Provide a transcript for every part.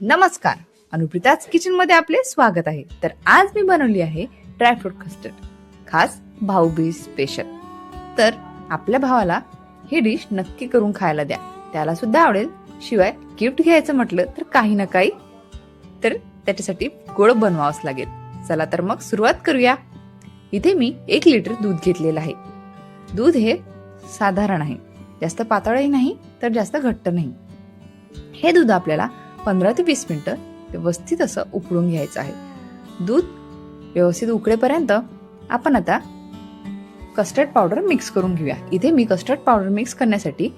नमस्कार. अनुप्रिताच किचनमध्ये आपले स्वागत आहे. तर आज मी बनवली आहे ड्रायफ्रूट कस्टर्ड खास भाऊबीज स्पेशल तर आपल्या भावाला ही डिश नक्की करून खायला द्या. त्याला सुद्धा आवडेल. शिवाय गिफ्ट घ्यायचं म्हटलं तर काही ना काही तर त्याच्यासाठी गोड बनवावंच लागेल. चला तर मग सुरुवात करूया. इथे मी एक लिटर दूध घेतलेलं आहे. दूध हे साधारण आहे. जास्त पातळही नाही तर जास्त घट्ट नाही. हे दूध आपल्याला पंधरा ते वीस मिनिटं व्यवस्थित असं उकळून घ्यायचं आहे. दूध व्यवस्थित उकळेपर्यंत आपण आता कस्टर्ड पावडर मिक्स करून घेऊया. इथे मी कस्टर्ड पावडर मिक्स करण्यासाठी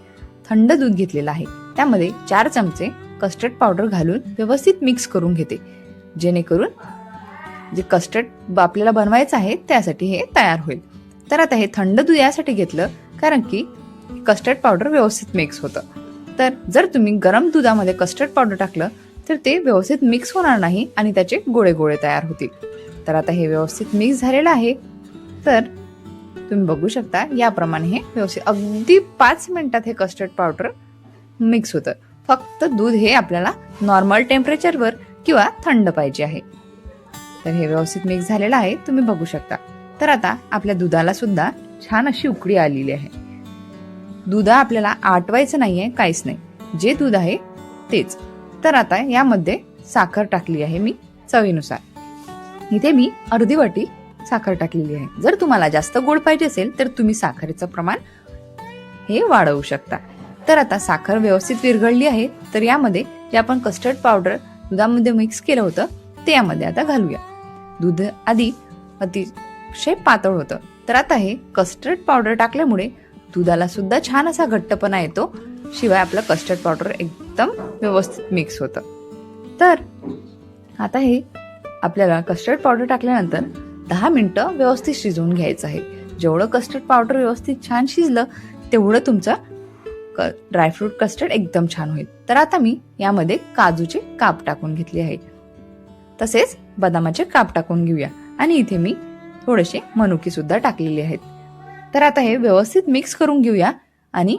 थंड दूध घेतलेलं आहे. त्यामध्ये चार चमचे कस्टर्ड पावडर घालून व्यवस्थित मिक्स करून घेते. जेणेकरून जे कस्टर्ड आपल्याला बनवायचं आहे त्यासाठी हे तयार होईल. तर आता हे थंड दूध यासाठी घेतलं कारण की कस्टर्ड पावडर व्यवस्थित मिक्स होतं. तर जर तुम्ही गरम दुधामध्ये कस्टर्ड पावडर टाकलं तर ते व्यवस्थित मिक्स होणार नाही आणि त्याचे गोळे गोळे तयार होतील. तर आता हे व्यवस्थित मिक्स झालेलं आहे. तर तुम्ही बघू शकता याप्रमाणे हे व्यवस्थित अगदी पाच मिनिटात हे कस्टर्ड पावडर मिक्स होतं. फक्त दूध हे आपल्याला नॉर्मल टेम्परेचरवर किंवा थंड पाहिजे आहे. तर हे व्यवस्थित मिक्स झालेलं आहे तुम्ही बघू शकता. तर आता आपल्या दुधाला सुद्धा छान अशी उकडी आलेली आहे. दूध आपल्याला आटवायचं नाही आहे काहीच नाही. जे दूध आहे तेच. तर आता यामध्ये साखर टाकली आहे मी चवीनुसार. इथे मी अर्धी वाटी साखर टाकलेली आहे. जर तुम्हाला जास्त गोड पाहिजे असेल तर तुम्ही साखरेचं प्रमाण हे वाढवू शकता. तर आता साखर व्यवस्थित विरघळली आहे तर यामध्ये जे आपण कस्टर्ड पावडर दुधामध्ये मिक्स केलं होतं ते यामध्ये आता घालूया. दूध आधी अतिशय पातळ होतं. तर आता हे कस्टर्ड पावडर टाकल्यामुळे दुधाला सुद्धा छान असा घट्टपणा येतो. शिवाय आपलं कस्टर्ड पावडर एकदम व्यवस्थित मिक्स होतं. तर आता हे आपल्याला कस्टर्ड पावडर टाकल्यानंतर दहा मिनटं व्यवस्थित शिजवून घ्यायचं आहे. जेवढं कस्टर्ड पावडर व्यवस्थित छान शिजलं तेवढं तुमचं ड्रायफ्रूट कस्टर्ड एकदम छान होईल. तर आता मी यामध्ये काजूचे काप टाकून घेतले आहे. तसेच बदामाचे काप टाकून घेऊया. आणि इथे मी थोडेसे मनुकी सुद्धा टाकलेले आहेत. तर आता हे व्यवस्थित मिक्स करून घेऊया आणि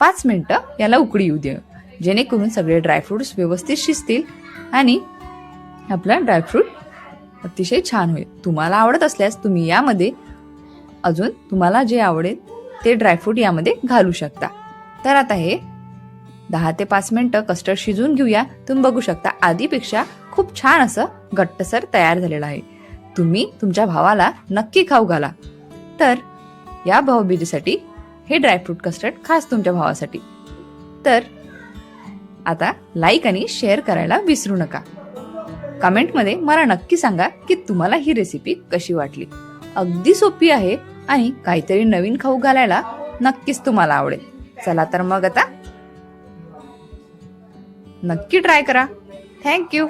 पाच मिनटं याला उकडी येऊ देऊ. जेणेकरून सगळे ड्रायफ्रुट्स व्यवस्थित शिजतील आणि आपला ड्रायफ्रूट अतिशय छान होईल. तुम्हाला आवडत असल्यास तुम्ही यामध्ये अजून तुम्हाला जे आवडेल ते ड्रायफ्रूट यामध्ये घालू शकता. तर आता हे दहा ते पाच मिनटं कस्टर्ड शिजवून घेऊया. तुम्ही बघू शकता आधीपेक्षा खूप छान असं घट्टसर तयार झालेलं आहे. तुम्ही तुमच्या भावाला नक्की खाऊ घाला. तर या भाऊबीजेसाठी हे ड्रायफ्रूट कस्टर्ड खास तुमच्या भावासाठी. तर आता लाईक आणि शेअर करायला विसरू नका. कमेंटमध्ये मला नक्की सांगा की तुम्हाला ही रेसिपी कशी वाटली. अगदी सोपी आहे आणि काहीतरी नवीन खाऊ घालायला नक्कीच तुम्हाला आवडेल. चला तर मग आता नक्की ट्राय करा. थँक्यू